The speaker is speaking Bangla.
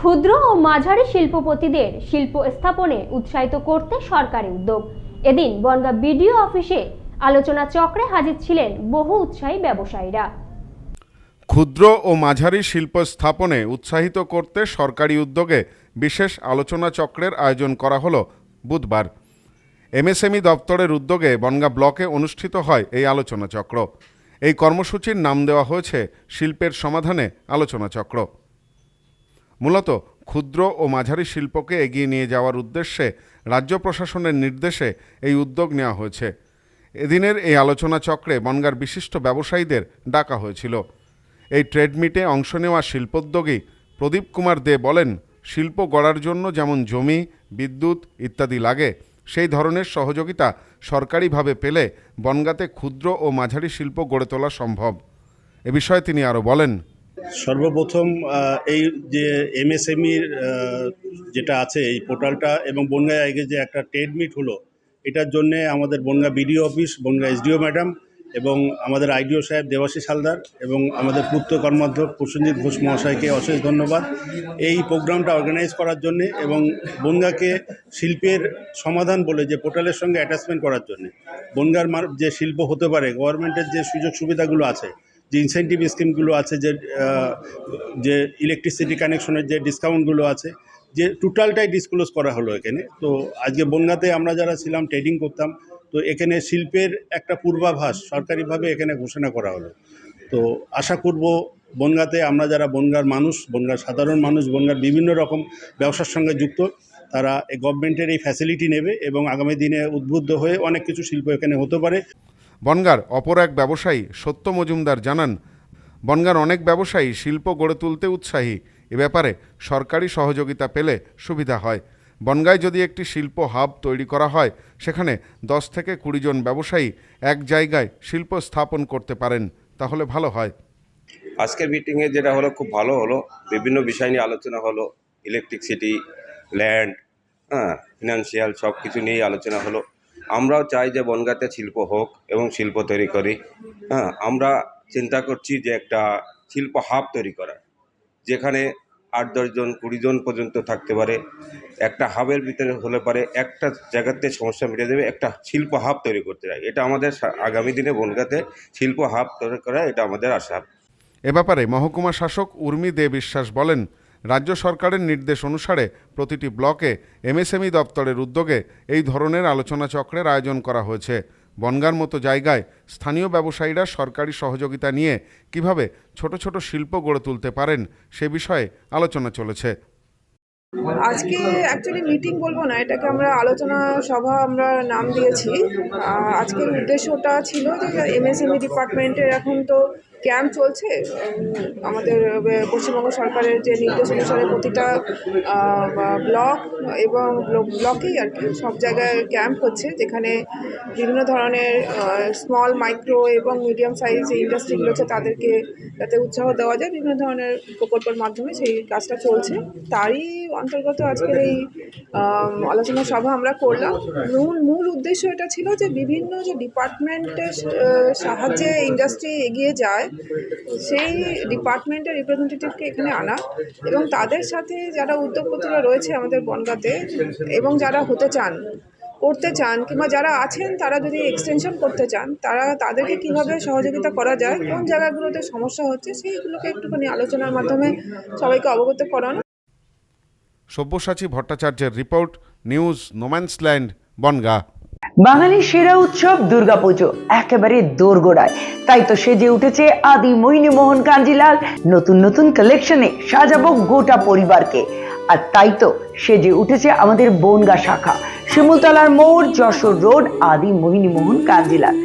ক্ষুদ্র ও মাঝারি শিল্পপতিদের শিল্প স্থাপনে উৎসাহিত করতে সরকারি উদ্যোগ। এদিন বনগাঁ বিডিও অফিসে আলোচনা চক্রে হাজির ছিলেন বহু উৎসাহী ব্যবসায়ীরা। ক্ষুদ্র ও মাঝারি শিল্প স্থাপনে উৎসাহিত করতে সরকারি উদ্যোগে বিশেষ আলোচনা চক্রের আয়োজন করা হলো বুধবার। এমএসএমই দপ্তরের উদ্যোগে বনগাঁ ব্লকে অনুষ্ঠিত হয় এই আলোচনা চক্র। এই কর্মসূচির নাম দেওয়া হয়েছে শিল্পের সমাধানে আলোচনা চক্র। মূলত ক্ষুদ্র ও মাঝারি শিল্পকে এগিয়ে নিয়ে যাওয়ার উদ্দেশ্যে রাজ্য প্রশাসনের নির্দেশে এই উদ্যোগ নেওয়া হয়েছে। এদিনের এই আলোচনা চক্রে বনগার বিশিষ্ট ব্যবসায়ীদের ডাকা হয়েছিল। এই ট্রেডমিটে অংশ নেওয়া শিল্পোদ্যোগী প্রদীপ কুমার দে বলেন, শিল্প গড়ার জন্য যেমন জমি, বিদ্যুৎ ইত্যাদি লাগে, সেই ধরনের সহযোগিতা সরকারিভাবে পেলে বনগাঁতে ক্ষুদ্র ও মাঝারি শিল্প গড়ে তোলা সম্ভব। এ বিষয়ে তিনি আরও বলেন সর্বপ্রথম এই যে এমএসএমইর যেটা আছে, এই পোর্টালটা এবং বনগাঁ আগে যে একটা ট্রেড মিট হলো, এটার জন্য আমাদের Bongaon BDO office, Bongaon SDO madam এবং আমাদের আইডিও সাহেব দেবাশিস হালদার এবং আমাদের পূর্ত কর্মাধ্যক্ষ প্রসেনজিৎ ঘোষ মহাশয়কে অশেষ ধন্যবাদ। এই প্রোগ্রামটা অর্গানাইজ করার জন্য এবং বনগাঁকে শিল্পের সমাধান বলে যে পোর্টালের সঙ্গে অ্যাটাচমেন্ট করার জন্য, বনগাঁর যে শিল্প হতে পারে, গভর্নমেন্টের যে সুযোগ সুবিধাগুলো আছে যে ইনসেন্টিভ স্কিমগুলো আছে, যে যে ইলেকট্রিসিটি কানেকশনের যে ডিসকাউন্টগুলো আছে, যে টোটালটাই ডিসক্লোজ করা হলো এখানে। তো আজকে বনগাঁতে আমরা যারা ছিলাম ট্রেডিং করতাম, তো এখানে শিল্পের একটা পূর্বাভাস সরকারিভাবে এখানে ঘোষণা করা হলো। তো আশা করব বনগাঁতে আমরা যারা বনগাঁর মানুষ, বনগাঁর সাধারণ মানুষ, বনগাঁর বিভিন্ন রকম ব্যবসার সঙ্গে যুক্ত, তারা এই গভর্নমেন্টের এই ফ্যাসিলিটি নেবে এবং আগামী দিনে উদ্বুদ্ধ হয়ে অনেক কিছু শিল্প এখানে হতে পারে। বনগার অপর এক ব্যবসায়ী সত্য মজুমদার জানান, বনগার অনেক ব্যবসায়ী শিল্প গড়ে তুলতে উৎসাহী। এ ব্যাপারে সরকারি সহযোগিতা পেলে সুবিধা হয়। বনগায় যদি একটি শিল্প হাব তৈরি করা হয়, সেখানে দশ থেকে কুড়ি জন ব্যবসায়ী এক জায়গায় শিল্প স্থাপন করতে পারেন, তাহলে ভালো হয়। আজকের মিটিংয়ে যেটা হলো, খুব ভালো হলো। বিভিন্ন বিষয় নিয়ে আলোচনা হলো। ইলেকট্রিসিটি ল্যান্ড হ্যাঁ ফিনান্সিয়াল সব কিছু নিয়েই আলোচনা হলো। আমরাও চাই যে বনগাঁতে শিল্প হোক এবং শিল্প তৈরি করি। হ্যাঁ আমরা চিন্তা করছি যে একটা শিল্প হাব তৈরি করা যেখানে আট দশজন কুড়ি জন পর্যন্ত থাকতে পারে। একটা হাবের ভিতরে হলে পারে একটা জায়গাতে সমস্যা মিটে দেবে একটা শিল্প হাব তৈরি করতে চাই এটা আমাদের আগামী দিনে বনগাঁতে শিল্প হাব তৈরি করা এটা আমাদের আশা। এ ব্যাপারে মহকুমা শাসক উর্মি দে বিশ্বাস বলেন রাজ্য সরকারের নির্দেশ অনুসারে প্রতিটি ব্লকে এমএসএমই দপ্তরের উদ্যোগে এই ধরনের আলোচনা চক্রের আয়োজন করা হয়েছে। বনগার মতো জায়গায় স্থানীয় ব্যবসায়ীরা সরকারি সহযোগিতা নিয়ে কীভাবে ছোট ছোট শিল্প গড়ে তুলতে পারেন সে বিষয়ে আলোচনা চলেছে। আজকে অ্যাকচুয়ালি মিটিং বলব না, এটাকে আমরা আলোচনা সভা আমরা নাম দিয়েছি। আজকের উদ্দেশ্যটা ছিল যে এমএসএমই ডিপার্টমেন্টের এখন তো ক্যাম্প চলছে। আমাদের পশ্চিমবঙ্গ সরকারের যে নির্দেশ অনুসারে প্রতিটা ব্লক এবং ব্ল- ব্লকেই আর কি সব জায়গায় ক্যাম্প হচ্ছে, যেখানে বিভিন্ন ধরনের স্মল মাইক্রো এবং মিডিয়াম সাইজ যে ইন্ডাস্ট্রিগুলো আছে তাদেরকে যাতে উৎসাহ দেওয়া যায়, বিভিন্ন ধরনের প্রকল্পের মাধ্যমে সেই কাজটা চলছে। তারই অন্তর্গত আজকের এই আলোচনা সভা আমরা করলাম। মূল মূল উদ্দেশ্য এটা ছিল যে বিভিন্ন যে ডিপার্টমেন্টের সাহায্যে ইন্ডাস্ট্রি এগিয়ে যায় সেই ডিপার্টমেন্টের রিপ্রেজেন্টেটিভকে এখানে আনা এবং তাদের সাথে যারা উদ্যোগপতিরা রয়েছে আমাদের বনগাঁতে এবং যারা হতে চান, করতে চান কিংবা যারা আছেন, তারা যদি এক্সটেনশন করতে চান, তারা তাদেরকে কীভাবে সহযোগিতা করা যায়, কোন জায়গাগুলোতে সমস্যা হচ্ছে, সেইগুলোকে একটুখানি আলোচনার মাধ্যমে সবাইকে অবগত করানো। সব্যসাচী ভট্টাচার্যের রিপোর্ট নিউজ নোম্যান্সল্যান্ড বনগা। বাঙালির সেরা উৎসব দুর্গাপুজো, একেবারে দোরগোড়ায়। তাই তো সেজে উঠেছে আদি মোহিনী মোহন কাঞ্জিলাল। নতুন নতুন কালেকশনে সাজাবো গোটা পরিবারকে। আর তাই তো সেজে উঠেছে আমাদের বনগা শাখা, শিমুলতলার মোড়, যশোর রোড আদি মোহিনী মোহন কাঞ্জিলাল।